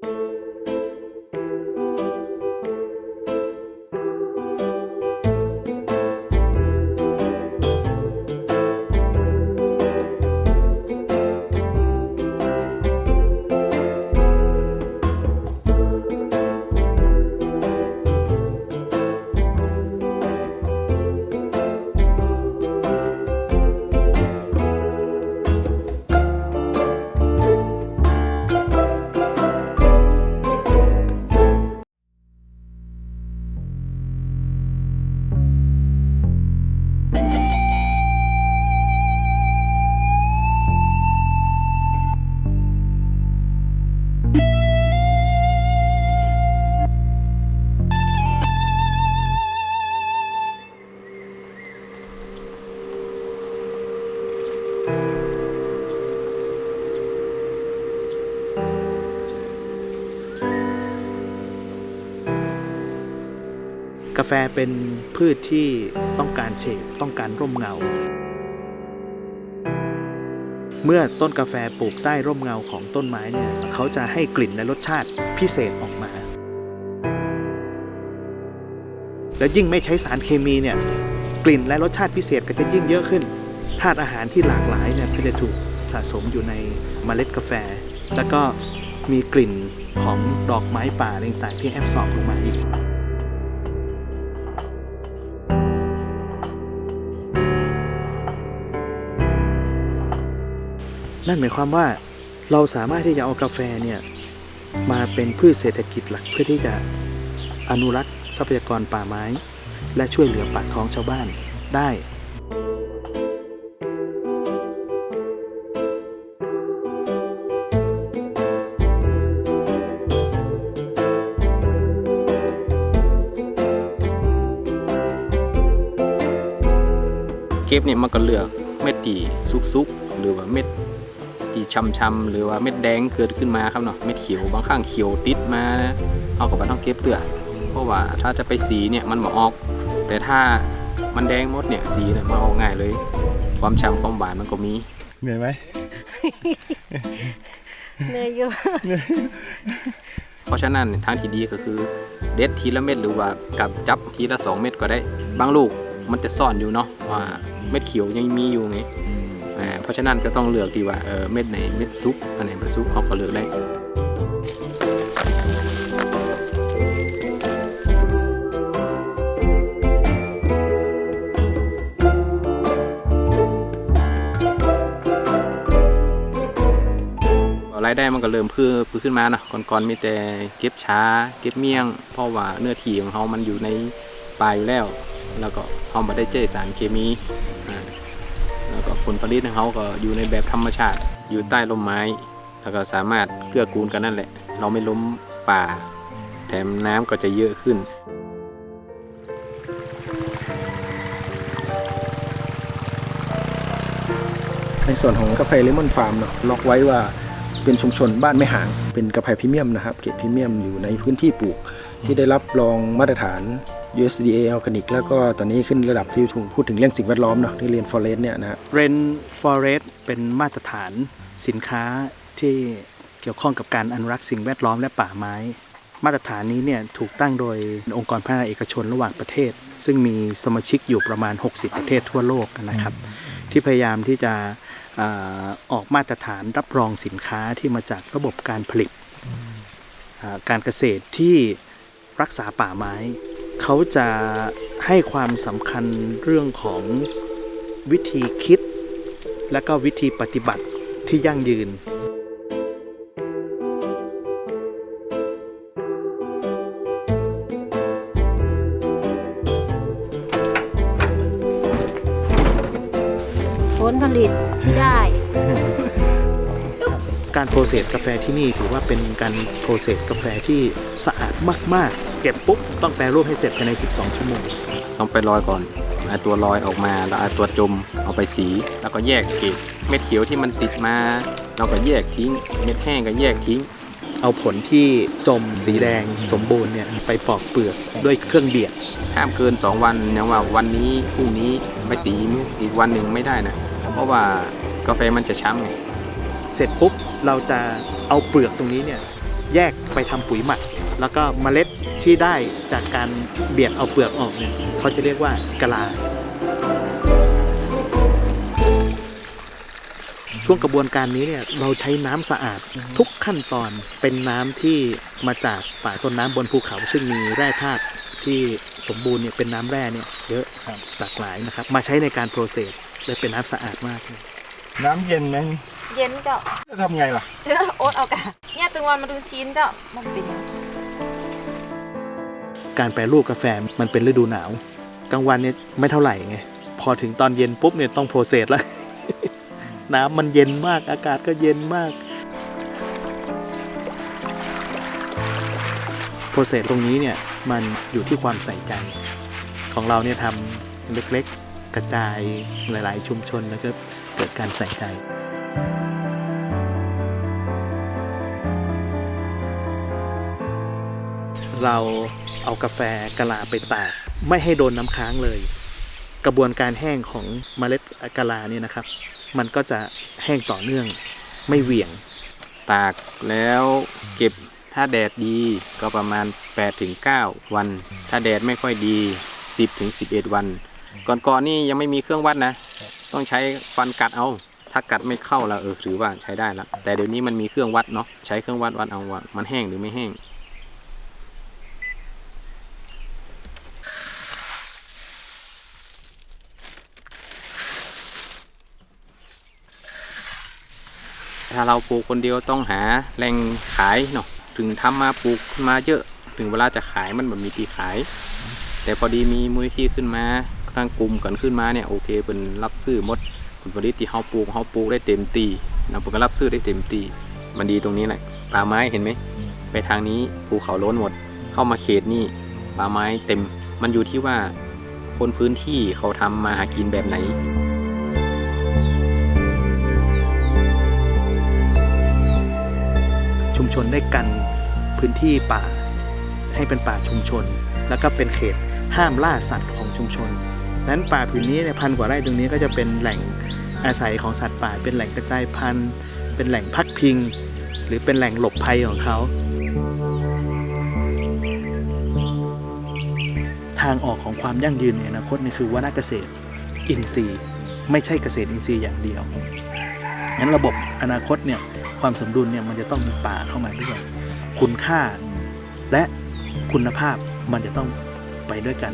Música กาแฟเป็นพืชที่ต้องการเฉดต้องการร่มเงา เมื่อต้นกาแฟปลูกใต้ร่มเงาของต้นไม้เนี่ยเขาจะให้กลิ่นและรสชาติพิเศษออกมา แล้วยิ่งไม่ใช้สารเคมีเนี่ยกลิ่นและรสชาติพิเศษก็จะยิ่งเยอะขึ้นธาตุอาหารที่หลากหลายเนี่ยก็จะถูกสะสมอยู่ในเมล็ดกาแฟ แล้วก็มีกลิ่นของดอกไม้ป่าต่างๆที่แอบสอบลงมาอีก นั่นหมายความว่าเราสามารถที่จะเอากาแฟเนี่ยมาเป็นพืชเศรษฐกิจหลักเพื่อที่จะอนุรักษ์ทรัพยากรป่าไม้ และช่วยเหลือปากท้องชาวบ้านได้เก็บเนี่ยมันก็เลือกเม็ดตีสุกๆหรือว่าเม็ด ตีช้ำๆหรือว่าเม็ดแดงเกิดขึ้นมาครับเนาะเม็ดเขียวบางข้างเขียวติดมาเอากับมันต้องเก็บเตือเพราะว่าถ้าจะไปสีเนี่ยมันมาออก แต่ถ้ามันแดงหมดเนี่ยสีเนี่ยมันออกง่ายเลย ความช้ำความหวานมันก็มีเหนื่อยไหมเหนื่อยอยู่เพราะฉะนั้นทางที่ดีก็คือ เด็ดทีละเม็ดหรือว่ากับจับทีละสองเม็ดก็ได้ บางลูกมันจะซ่อนอยู่เนาะว่าเม็ดเขียวยังมีอยู่ไงอ่า เพราะฉะนั้นก็ต้องเลือกดีว่าเม็ดไหนเม็ดซุกอันไหนไม่ซุกเขาก็เลือกได้รายได้มันก็เริ่มเพิ่มขึ้นมานะก่อนๆมีแต่เก็บช้า เก็บเมี่ยง เพราะว่าเนื้อที่ของเขามันอยู่ในป่าอยู่แล้ว แล้วก็เขาไม่ได้เจสารเคมี ลผลผลิตของเขาก็อยู่ในแบบธรรมชาติ อยู่ใต้ร่มไม้ แล้วก็สามารถเกื้อกูลกันนั่นแหละ เราไม่ล้มป่า แถมน้ำก็จะเยอะขึ้นในส่วนของกาแฟเลมอนฟาร์มเนาะล็อกไว้ว่าเป็นชุมชนบ้านไม่ห่าง เป็นกาแฟพรีเมียมนะครับ เกรดพรีเมียมอยู่ในพื้นที่ปลูก ที่ได้รับรองมาตรฐาน USDA ออร์แกนิกแล้วก็ตอนนี้ขึ้นระดับที่ถูกพูดถึงเรื่องสิ่งแวดล้อมเนาะที่เรียนฟอเรสเนี่ยนะฮะ Rain Forest เป็นมาตรฐานสินค้าที่เกี่ยวข้องกับการอนุรักษ์สิ่งแวดล้อมและป่าไม้ มาตรฐานนี้เนี่ยถูกตั้งโดยองค์กรพัฒนาเอกชนระหว่างประเทศ ซึ่งมีสมาชิกอยู่ประมาณ 60 ประเทศทั่วโลกนะครับ ที่พยายามที่จะออกมาตรฐานรับรองสินค้าที่มาจากระบบการผลิตการเกษตรที่รักษาป่าไม้ เขาจะให้ความสำคัญเรื่องของวิธีคิด และก็วิธีปฏิบัติที่ยั่งยืน ผลผลิต การโปรเซสกาแฟที่นี่ถือว่าเป็นการโปรเซสกาแฟที่สะอาดมากๆ เก็บปุ๊บต้องแปรรูปให้เสร็จภายใน 12 ชั่วโมง ต้องไปลอยก่อนเอาตัวลอยออกมาแล้วเอาตัวจมเอาไปสี แล้วก็แยกเกล็ดเม็ดเขียวที่มันติดมา เราก็แยกทิ้ง เม็ดแห้งก็แยกทิ้ง เอาผลที่จมสีแดงสมบูรณ์เนี่ยไปปอกเปลือกด้วยเครื่องเบียดห้ามเกิน 2 วันอย่างว่าวันนี้พรุ่งนี้ไปสีอีกวันหนึ่งไม่ได้นะเพราะว่ากาแฟมันจะช้ำไง เสร็จปุ๊บเราจะเอาเปลือกตรงนี้เนี่ยแยกไปทำปุ๋ยหมัก แล้วก็เมล็ดที่ได้จากการเบียดเอาเปลือกออกเนี่ยเขาจะเรียกว่ากะลา ช่วงกระบวนการนี้เนี่ยเราใช้น้ำสะอาดทุกขั้นตอนเป็นน้ำที่มาจากป่าต้นน้ำบนภูเขาซึ่งมีแร่ธาตุที่สมบูรณ์เนี่ยเป็นน้ำแร่เนี่ยเยอะหลากหลายนะครับ มาใช้ในการโปรเซสเลยเป็นน้ำสะอาดมากเลยน้ำเย็นไหม เย็นเจ้าจะทำไงล่ะเจ้าโอ๊ตเอากะเนี่ยตึงวันมาดูชิ้นเจ้ามันเป็นยังการแปรรูปกาแฟมันเป็นฤดูหนาว กลางวันเนี่ยไม่เท่าไหร่ไง พอถึงตอนเย็นปุ๊บเนี่ยต้องโปรเซสแล้ว น้ำมันเย็นมากอากาศก็เย็นมากโปรเซสตรงนี้เนี่ยมันอยู่ที่ความใส่ใจของเราเนี่ยทำเล็กๆ กระจายหลาย ๆ ชุมชนแล้วก็เกิดการใส่ใจ เราเอากาแฟกะลาไปตากไม่ให้โดนน้ำค้างเลย กระบวนการแห้งของเมล็ดกะลาเนี่ยนะครับ มันก็จะแห้งต่อเนื่องไม่เหวี่ยง ตากแล้วเก็บถ้าแดดดีก็ประมาณ 8-9 วัน ถ้าแดดไม่ค่อยดี 10-11 วัน ก่อนๆนี่ยังไม่มีเครื่องวัดนะ ต้องใช้ฟันกัดเอา ถ้ากัดไม่เข้าแล้วเออถือว่าใช้ได้แล้วแต่เดี๋ยวนี้มันมีเครื่องวัดเนาะใช้เครื่องวัดวัดเอาว่ามันแห้งหรือไม่แห้ง ถ้าเราปลูกคนเดียวต้องหาแหล่งขายเนาะถึงทำมาปลูกขึ้นมาเยอะถึงเวลาจะขายมันแบบมีที่ขาย แต่พอดีมีมูลที่ขึ้นมาทางกลุ่มกันขึ้นมาเนี่ยโอเคเป็นรับซื้อมดผลผลิตที่เขาปลูกเขาปลูกได้เต็มตีนะผมก็รับซื้อได้เต็มตีมันดีตรงนี้แหละป่าไม้เห็นไหมไปทางนี้ภูเขาล้นหมด เข้ามาเขตนี่ป่าไม้เต็ม มันอยู่ที่ว่าคนพื้นที่เขาทำมาหากินแบบไหน ชุมชนได้กันพื้นที่ป่า ให้เป็นป่าชุมชน แล้วก็เป็นเขตห้ามล่าสัตว์ของชุมชนนั้นป่าผืนนี้เนี่ยพันกว่าไร่ตรงนี้ก็จะเป็นแหล่งอาศัยของสัตว์ป่า เป็นแหล่งกระจายพันธุ์ เป็นแหล่งพักพิง หรือเป็นแหล่งหลบภัยของเขาทางออกของความยั่งยืนในอนาคตนี่คือว่านาเกษตรอินทรีย์ ไม่ใช่เกษตรอินทรีย์อย่างเดียวงั้นระบบอนาคตเนี่ย ความสมดุลเนี่ยมันจะต้องมีป่าเข้ามาด้วยคุณค่าและคุณภาพมันจะต้องไปด้วยกัน